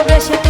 I wish I could.